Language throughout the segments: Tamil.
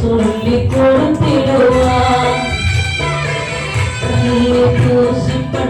சொல்லிக் கொடுத்திடுவார் தன்னை தூசிப்பட்டால்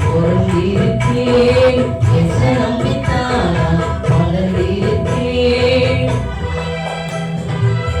பொருந்திருக்கேன்.